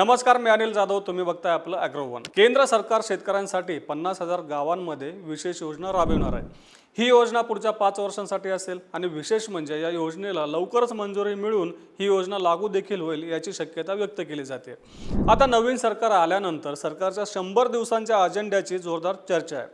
नमस्कार मी अनिल जाधव. तुम्ही बघताय आपलं अॅग्रोवन केंद्र सरकार शेतकऱ्यांसाठी पन्नास हजार गावांमध्ये विशेष योजना राबविणार आहे. ही योजना पुढच्या पाच वर्षांसाठी असेल आणि विशेष म्हणजे या योजनेला लवकरच मंजुरी मिळून ही योजना लागू देखील होईल याची शक्यता व्यक्त केली जाते. आता नवीन सरकार आल्यानंतर सरकारच्या शंभर दिवसांच्या अजेंड्याची जोरदार चर्चा आहे.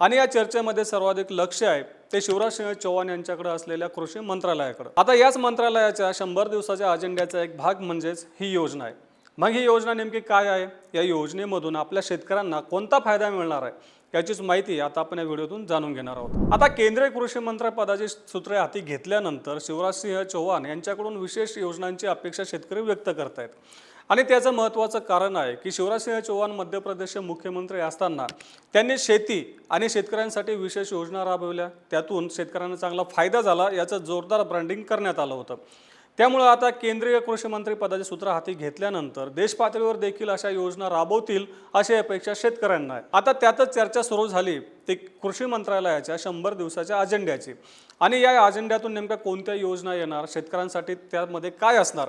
आणि या चर्चेमध्ये सर्वाधिक लक्ष आहे ते शिवराज सिंह चौहान यांच्याकडे असलेल्या कृषी मंत्रालयाकडे. आता याच मंत्रालयाच्या शंभर दिवसाच्या अजेंड्याचा एक भाग म्हणजेच ही योजना आहे. मग ही योजना नेमकी काय आहे? या योजनेमधून आपल्या शेतकऱ्यांना कोणता फायदा मिळणार आहे? याचीच माहिती आता आपण या व्हिडिओतून जाणून घेणार आहोत. आता केंद्रीय कृषी मंत्रिपदाची सूत्रे हाती घेतल्यानंतर शिवराजसिंह चौहान यांच्याकडून विशेष योजनांची अपेक्षा शेतकरी व्यक्त करतायत. आणि त्याचं महत्त्वाचं कारण आहे की शिवराजसिंह चौहान मध्य प्रदेशचे मुख्यमंत्री असताना त्यांनी शेती आणि शेतकऱ्यांसाठी विशेष योजना राबवल्या. त्यातून शेतकऱ्यांना चांगला फायदा झाला याचं जोरदार ब्रँडिंग करण्यात आलं होतं. त्यामुळं आता केंद्रीय कृषी मंत्री पदाचे सूत्र हाती घेतल्यानंतर देशपातळीवर देखील अशा योजना राबवतील अशी अपेक्षा शेतकऱ्यांना आहे. आता त्यातच चर्चा सुरू झाली ती कृषी मंत्रालयाच्या शंभर दिवसाच्या अजेंड्याची. आणि या अजेंड्यातून नेमक्या कोणत्या योजना येणार शेतकऱ्यांसाठी त्यामध्ये काय असणार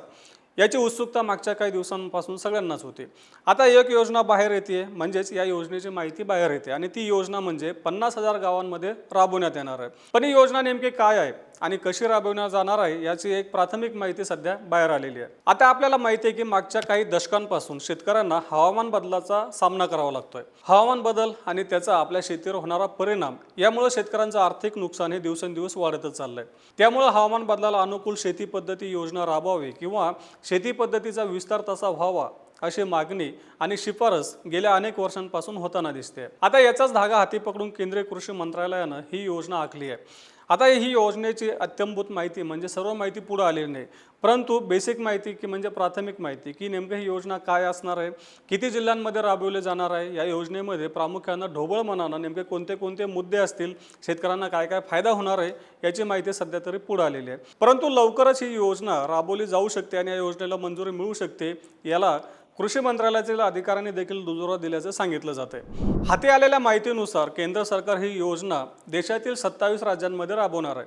याची उत्सुकता मागच्या काही दिवसांपासून सगळ्यांनाच होती. आता एक योजना बाहेर येते म्हणजेच या योजनेची माहिती बाहेर येते. आणि ती योजना म्हणजे पन्नास हजार गावांमध्ये राबवण्यात येणार आहे. पण ही योजना नेमकी काय आहे? आणि कशी राबवण्यात जाणार आहे याची एक प्राथमिक माहिती सध्या बाहेर आलेली आहे. आता आपल्याला माहिती आहे की मागच्या काही दशकांपासून शेतकऱ्यांना हवामान बदलाचा सामना करावा लागतोय. हवामान बदल आणि त्याचा आपल्या शेतीवर होणारा परिणाम यामुळे शेतकऱ्यांचं आर्थिक नुकसान हे दिवसेंदिवस वाढतच चाललंय. त्यामुळे हवामान बदलाला अनुकूल शेती पद्धती योजना राबवावी किंवा शेती पद्धतीचा विस्तार तसा व्हावा अशी मागणी आणि शिफारस गेल्या अनेक वर्षांपासून होताना दिसते आता याचाच धागा हाती पकडून केंद्रीय कृषी मंत्रालयानं ही योजना आखली आहे. आता ही योजनेची अत्यंभूत माहिती म्हणजे सर्व माहिती पुढं आलेली नाही. परंतु बेसिक माहिती की म्हणजे प्राथमिक माहिती की नेमकं ही योजना काय असणार आहे किती जिल्ह्यांमध्ये राबवले जाणार आहे या योजनेमध्ये प्रामुख्यानं ढोबळ मनानं नेमके कोणते कोणते मुद्दे असतील शेतकऱ्यांना काय काय फायदा होणार आहे याची माहिती सध्या तरी पुढे आलेली आहे. परंतु लवकरच ही योजना राबवली जाऊ शकते आणि या योजनेला मंजुरी मिळू शकते याला कृषी मंत्रालयातील अधिकाऱ्यांनी देखील दुजोरा दिल्याचं सांगितलं जाते हाती आलेल्या माहितीनुसार केंद्र सरकार ही योजना देशातील सत्तावीस राज्यांमध्ये राबवणार आहे.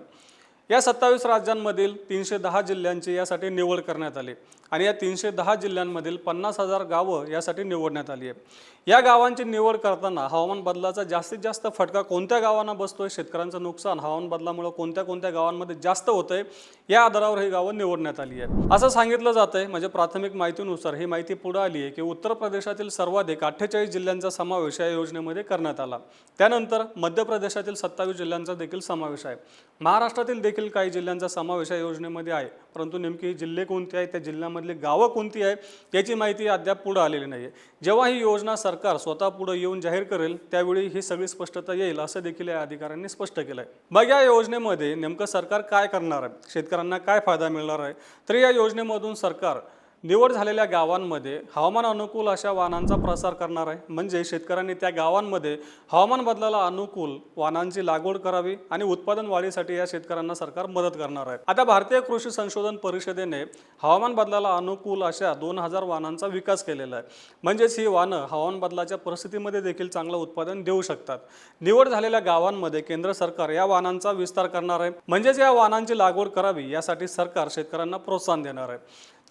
या सत्तावीस राज्यांमधील तीनशे दहा जिल्ह्यांची यासाठी निवड करण्यात आली आणि या तीनशे दहा जिल्ह्यांमधील पन्नास हजार गावं यासाठी निवडण्यात आली आहे. या गावांची निवड करताना हवामान बदलाचा जास्तीत जास्त फटका कोणत्या गावांना बसतोय? शेतकऱ्यांचं नुकसान हवामान बदलामुळे कोणत्या कोणत्या गावांमध्ये जास्त होतंय? या आधारावर ही गावं निवडण्यात आली आहे असं सांगितलं जात आहे म्हणजे प्राथमिक माहितीनुसार ही माहिती पुढे आली आहे की उत्तर प्रदेशातील सर्वाधिक अठ्ठेचाळीस जिल्ह्यांचा समावेश या योजनेमध्ये करण्यात आला. त्यानंतर मध्य प्रदेशातील सत्तावीस जिल्ह्यांचा देखील समावेश आहे. महाराष्ट्रातील देखील काही जिल्ह्यांचा समावेश या योजनेमध्ये आहे. परंतु नेमकी जिल्हे कोणते आहेत त्या जिल्ह्यामधली गावं कोणती आहे याची माहिती अद्याप पुढं आलेली नाही आहे जेव्हा ही योजना सरकार स्वतः पुढं येऊन जाहीर करेल त्यावेळी ही सगळी स्पष्टता येईल असं देखील या अधिकाऱ्यांनी स्पष्ट केलं आहे मग या योजनेमध्ये नेमकं सरकार काय करणार आहे? शेतकऱ्यांना काय फायदा मिळणार आहे? तर या योजनेमधून सरकार निवड झालेल्या गावांमध्ये हवामान अनुकूल अशा वाहनांचा प्रसार करणार आहे. म्हणजे शेतकऱ्यांनी त्या गावांमध्ये हवामान बदलाला अनुकूल वाहनांची लागवड करावी आणि उत्पादन वाढीसाठी या शेतकऱ्यांना सरकार मदत करणार आहे. आता भारतीय कृषी संशोधन परिषदेने हवामान बदलाला अनुकूल अशा दोन हजार वाहनांचा विकास केलेला आहे. म्हणजेच ही वाहनं हवामान बदलाच्या परिस्थितीमध्ये देखील चांगलं उत्पादन देऊ शकतात. निवड झालेल्या गावांमध्ये केंद्र सरकार या वाहनांचा विस्तार करणार आहे. म्हणजेच या वाहनांची लागवड करावी यासाठी सरकार शेतकऱ्यांना प्रोत्साहन देणार आहे.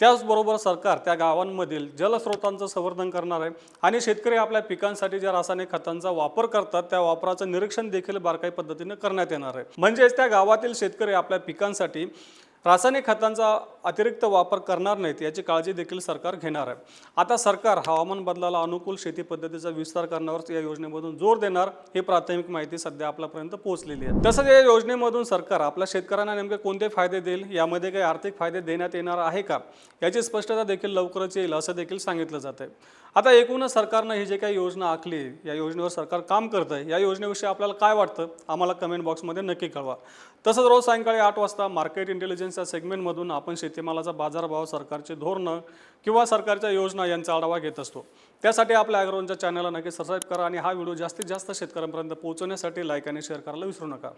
त्याचबरोबर सरकार त्या गावांमधील जलस्रोतांचं संवर्धन करणार आहे. आणि शेतकरी आपल्या पिकांसाठी ज्या रासायनिक खतांचा वापर करतात त्या वापराचं निरीक्षण देखील बारकाई पद्धतीने करण्यात येणार आहे. म्हणजेच त्या गावातील शेतकरी आपल्या पिकांसाठी रासायनिक खतांचा अतिरिक्त वापर करणार नाहीत याची काळजी देखील सरकार घेणार आहे. आता सरकार हवामान बदलाला अनुकूल शेती पद्धतीचा विस्तार करण्यावर या योजनेमधून जोर देणार ही प्राथमिक माहिती सध्या आपल्यापर्यंत पोहोचलेली आहे. तसंच या योजनेमधून सरकार आपल्या शेतकऱ्यांना नेमके कोणते फायदे देईल यामध्ये काही आर्थिक फायदे देण्यात येणार आहे का याची स्पष्टता देखील लवकरच येईल असं देखील सांगितलं जात आहे आता एकूणच सरकारनं ही जे काही योजना आखली या योजनेवर सरकार काम करतं आहे या योजनेविषयी आपल्याला काय वाटतं आम्हाला कमेंट बॉक्समध्ये नक्की कळवा. तसंच रोज सायंकाळी आठ वाजता मार्केट इंटेलिजन्स या सेगमेंटमधून आपण शेतीमालाचा बाजारभाव सरकारचे धोरणं किंवा सरकारच्या योजना यांचा आढावा घेत असतो. त्यासाठी आपल्या ॲग्रोनच्या चॅनलला नक्की सबस्क्राईब करा आणि हा व्हिडिओ जास्तीत जास्त शेतकऱ्यांपर्यंत पोहोचवण्यासाठी लाईक आणि शेअर करायला विसरू नका.